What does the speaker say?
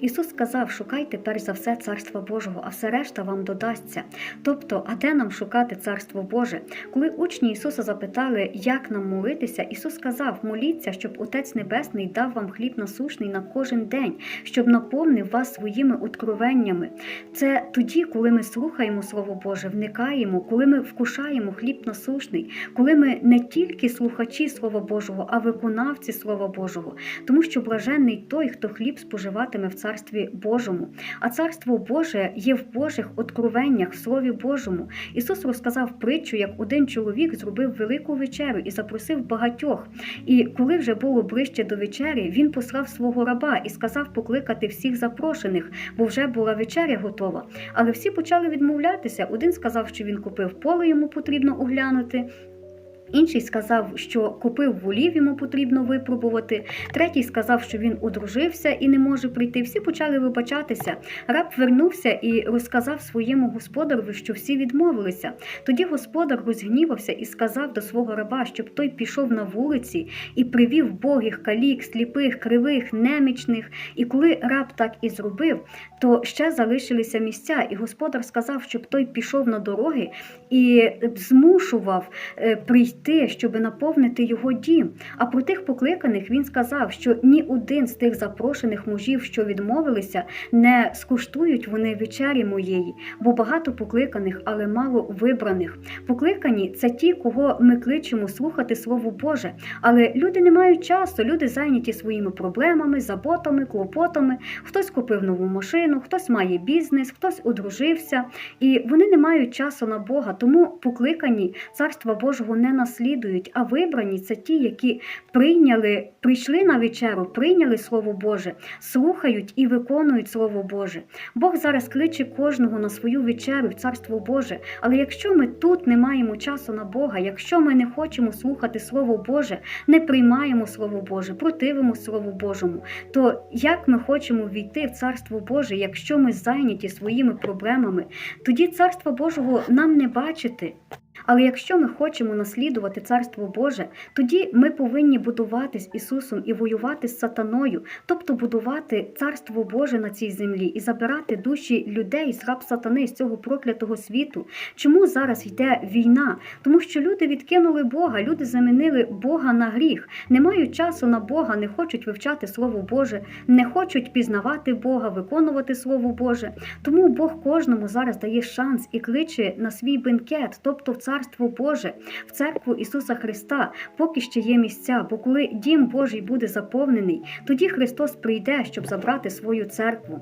Ісус сказав: шукайте перш за все Царства Божого, а все решта вам додасться. Тобто, а де нам шукати Царство Боже? Коли учні Ісуса запитали, як нам молитися, Ісус сказав: моліться, щоб Отець Небесний дав вам хліб насушний на кожен день, щоб наповнив вас своїми откровеннями. Це тоді, коли ми слухаємо Слово Боже, вникаємо, коли ми вкушаємо хліб насушний, коли ми не тільки слухачі Слова Божого, а виконавці Слова Божого, тому що блаженний той, хто хліб споживатиме в Царстві Божому. А Царство Боже є в Божих откровеннях, в Слові Божому. Ісус розказав притчу, як один чоловік зробив велику вечерю і запросив багатьох. І коли вже було ближче до вечері, він послав свого раба і сказав покликати всіх запрошених, бо вже була вечеря готова. Але всі почали відмовлятися. Один сказав, що він купив поле, йому потрібно оглянути. Інший сказав, що купив волів, йому потрібно випробувати. Третій сказав, що він одружився і не може прийти. Всі почали вибачатися. Раб вернувся і розказав своєму господареві, що всі відмовилися. Тоді господар розгнівався і сказав до свого раба, щоб той пішов на вулиці і привів богих, калік, сліпих, кривих, немічних. І коли раб так і зробив, то ще залишилися місця. І господар сказав, щоб той пішов на дороги і змушував е, прийти, щоб наповнити його дім. А про тих покликаних він сказав, що ні один з тих запрошених мужів, що відмовилися, не скуштують вони вечері моєї, бо багато покликаних, але мало вибраних. Покликані це ті, кого ми кличемо слухати Слово Боже. Але люди не мають часу, люди зайняті своїми проблемами, заботами, клопотами. Хтось купив нову машину, хтось має бізнес, хтось одружився, і вони не мають часу на Бога. Тому покликані царства Божого не наслідують, а вибрані це ті, які прийняли, прийшли на вечеру, прийняли Слово Боже, слухають і виконують Слово Боже. Бог зараз кличе кожного на свою вечерю в Царство Боже. Але якщо ми тут не маємо часу на Бога, якщо ми не хочемо слухати Слово Боже, не приймаємо Слово Боже, противимо Слову Божому, то як ми хочемо війти в Царство Боже, якщо ми зайняті своїми проблемами, тоді Царства Божого нам не бачити. Але якщо ми хочемо наслідувати Царство Боже, тоді ми повинні будувати з Ісусом і воювати з сатаною, тобто будувати Царство Боже на цій землі і забирати душі людей з раб сатани з цього проклятого світу. Чому зараз йде війна? Тому що люди відкинули Бога, люди замінили Бога на гріх, не мають часу на Бога, не хочуть вивчати Слово Боже, не хочуть пізнавати Бога, виконувати Слово Боже. Тому Бог кожному зараз дає шанс і кличе на свій бенкет, тобто в Царство Боже, в церкву Ісуса Христа, поки ще є місця. Бо коли дім Божий буде заповнений, тоді Христос прийде, щоб забрати свою церкву.